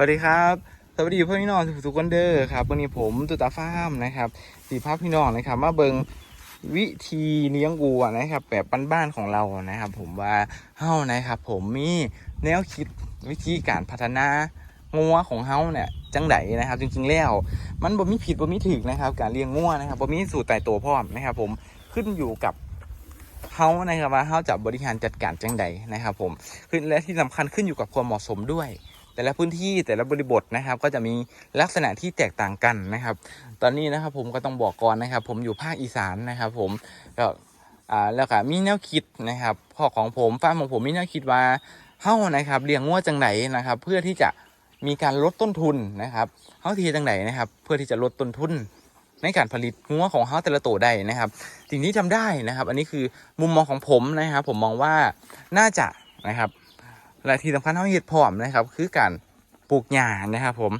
สวัสดีครับสวัสดีเพื่อนพี่น้องทุกคนเด้อครับวันนี้ผมตุตาฟาร์มนะครับสีภาพพี่น้องนะครับ มาเบิงวิธีเลี้ยงวัวนะครับ แบบบ้านๆของเรานะครับ ผมว่าเฮ้านะครับ ผมมีแนวคิดวิธีการพัฒนางัวของเฮ้าเนี่ยจังไดนะครับ จริงๆแล้ว มันบ่มีผิดบ่มีถูกนะครับ การเลี้ยงงัวนะครับบ่มีสูตรตายตัวพร้อมนะครับ ผมขึ้นอยู่กับเฮานะครับว่าเฮาจะบริหารจัดการจังใดนะครับ ผมขึ้นและที่สำคัญขึ้นอยู่กับความเหมาะสมด้วย แต่ละพื้นที่แต่ละบริบทนะครับ ก็จะมีลักษณะที่แตกต่างกันนะครับ ตอนนี้นะครับผมก็ต้องบอกก่อนนะครับ ผมอยู่ภาคอีสานนะครับ ผมก็อ่าแล้วก็มีแนวคิดนะครับพ่อของผมฟ้ามของผมมีแนวคิดว่าเฮ้านะครับเลี้ยงงัวจังไหนนะครับ เพื่อที่จะมีการลดต้นทุนนะครับเฮ้าทีจังไหนนะครับ เพื่อที่จะลดต้นทุนในการผลิตงัวของเฮ้าแต่ละตัวได้นะครับ สิ่งที่ทำได้นะครับ อันนี้คือมุมมองของผมนะครับ ผมมองว่าน่าจะนะครับ และที่สำคัญเท่าเห็ดพร้อมนะครับ คือการปลูกหญ้านะครับ ผม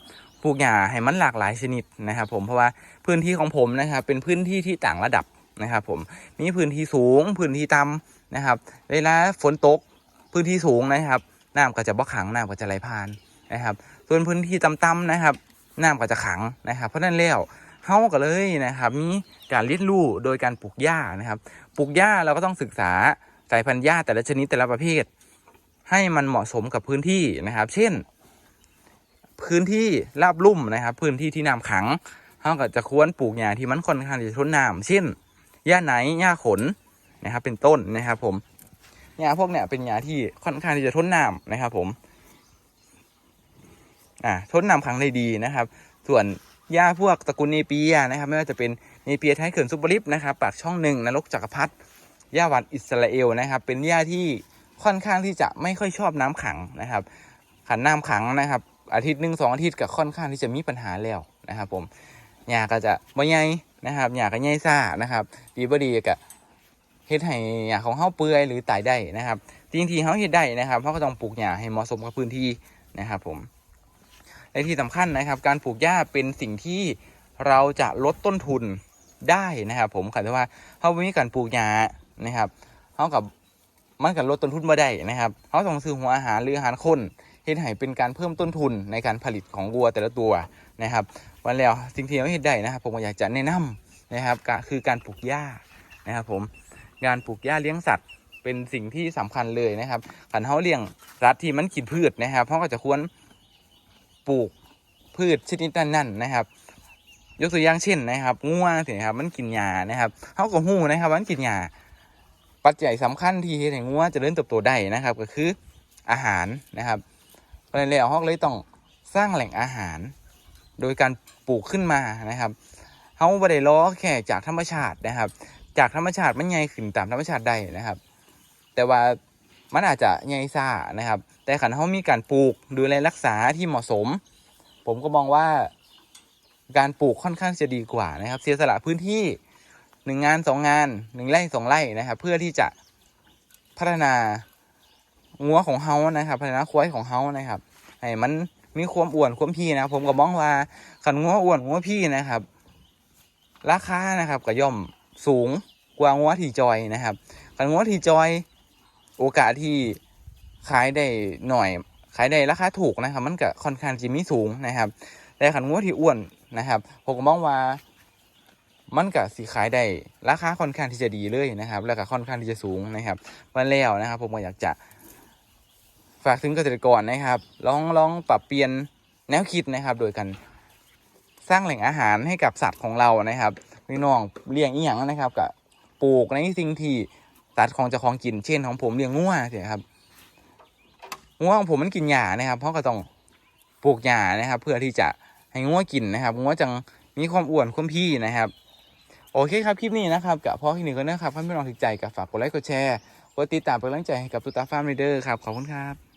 ปลูกหญ้าให้มันหลากหลายชนิดนะครับ ผมเพราะว่าพื้นที่ของผมนะครับ เป็นพื้นที่ที่ต่างระดับนะครับ ผมมีพื้นที่สูงพื้นที่ต่ำนะครับ เวลาฝนตกพื้นที่สูงนะครับน้ำก็จะบ่ขังน้ำก็จะไหลผ่านนะครับ ส่วนพื้นที่ต่ำๆนะครับน้ำก็จะขังนะครับ เพราะนั้นแล้วเฮาก็เลยนะครับมีการเลี้ยงลูกโดยการปลูกหญ้านะครับ ปลูกหญ้าเราก็ต้องศึกษาสายพันธุ์หญ้าแต่ละชนิดแต่ละประเภท ให้มันเหมาะสมกับพื้นที่นะครับ เช่น พื้นที่ราบลุ่มนะครับ พื้นที่ที่น้ำขังเราก็จะควรปลูกหญ้าที่มันค่อนข้างจะทนน้ำเช่นหญ้าไหนหญ้าขนนะครับ เป็นต้นนะครับ ผมหญ้าพวกเนี้ยเป็นหญ้าที่ค่อนข้างที่จะทนน้ำนะครับ ผมอ่าทนน้ำขังได้ดีนะครับ ส่วนหญ้าพวกตระกูลเนเปียนะครับ ไม่ว่าจะเป็นเนเปียไทยเขินซุปเปอร์ลิฟนะครับปากช่องหนึ่งนรกจักรพรรดิหญ้าหวานอิสราเอลนะครับ เป็นหญ้าที่ ค่อนข้างที่จะไม่ค่อยชอบน้ำขังนะครับขันน้ำขังนะครับ อาทิตย์หนึ่งสองอาทิตย์ก็ค่อนข้างที่จะมีปัญหาแล้วนะครับ ผมหญ้าก็จะบ่ใหญ่นะครับหญ้าก็ใหญ่ซ่านะครับ ดีบ่ดีก็เฮ็ดให้หญ้าของเฮาเปื่อยหรือตายได้นะครับจริงที่เฮาเฮ็ดได้นะครับเฮาก็ต้องปลูกหญ้าให้เหมาะสมกับพื้นที่นะครับผมและที่สำคัญนะครับ การปลูกหญ้าเป็นสิ่งที่เราจะลดต้นทุนได้นะครับ ผมค่ะแต่ว่าเฮาบ่มีการปลูกหญ้านะครับเฮากับ มันก็ลดต้นทุนมาได้นะครับเขาต้องซื้อหัวอาหารหรืออาหารข้นเฮ็ดให้เป็นการเพิ่มต้นทุนในการผลิตของวัวแต่ละตัวนะครับ วันแล้วสิ่งที่เราเฮ็ดได้นะครับ ผมอยากจะแนะนำนะครับก็คือการปลูกหญ้านะครับ ผมการปลูกหญ้าเลี้ยงสัตว์ เป็นสิ่งที่สำคัญเลยนะครับขันเขาเลี้ยงสัตว์ที่มันกินพืชนะครับเขาก็จะควรปลูกพืชชนิดนั้น ๆ นะครับยกตัวอย่างเช่นนะครับงัวสิครับมันกินหญ้านะครับเขาก็หู้นะครับมันกินหญ้า ปัจจัยสำคัญที่เฮ็ดให้งัวจะเริ่เติบโตได้นะครับ ก็คืออาหารนะครับเพราะนั้นแล้วเราเลยต้องสร้างแหล่งอาหาร โดยการปลูกขึ้นมานะครับเขาไม่ได้ล้อแค่จากธรรมชาตินะครับ จากธรรมชาติมันใหญ่ขึ้นตามธรรมชาติได้นะครับ แต่ว่ามันอาจจะใหญ่ซ่านะครับ แต่ขันเขามีการปลูกดูแลรักษาที่เหมาะสม ผมก็มองว่าการปลูกค่อนข้างจะดีกว่านะครับ เสียสละพื้นที่ หนึ่งงานสองงานหนึ่งไร่สองไร่นะครับ เพื่อที่จะพัฒนางัวของเฮานะครับ พัฒนาควายของเฮานะครับให้มันมีความอ้วนความพี่นะครับผมก็มองว่าขันงัวอ้วนงัวพี่นะครับ ราคานะครับก็ย่อมสูงกว่างัวที่จอยนะครับขันงัวที่จอยโอกาสที่ขายได้หน่อย ขายได้ราคาถูกนะครับ มันก็ค่อนข้างจะมีสูงนะครับ แต่ขันงัวที่อ้วนนะครับผมก็มองว่า มันก็สิขายได้ราคาค่อนข้างที่จะดีเลยนะครับ แล้วก็ค่อนข้างที่จะสูงนะครับวันแล้วนะครับ ผมก็อยากจะฝากถึงเกษตรกรนะครับ ลองลองปรับเปลี่ยนแนวคิดนะครับ โดยการสร้างแหล่งอาหารให้กับสัตว์ของเรานะครับพี่น้องเลี้ยงอีหยังนะครับกับปลูกในสิ่งที่สัตว์ของเจ้าของกินเช่นของผมเลี้ยงงัวเสียครับงัวของผมมันกินหญ้านะครับเพราะก็ต้องปลูกหญ้านะครับ เพื่อที่จะให้งัวกินนะครับงัวจังมีความอ้วนความพี่นะครับ โอเคครับ คลิปนี้นะครับกับพ่อคลินิกก็นะครับท่าไม่ลองถึงใจกับฝากกดไลค์กดแชร์กดติดตามเป็นกำลังใจให้กับตุตาฟาร์มเรเดอร์ครับ ขอบคุณครับ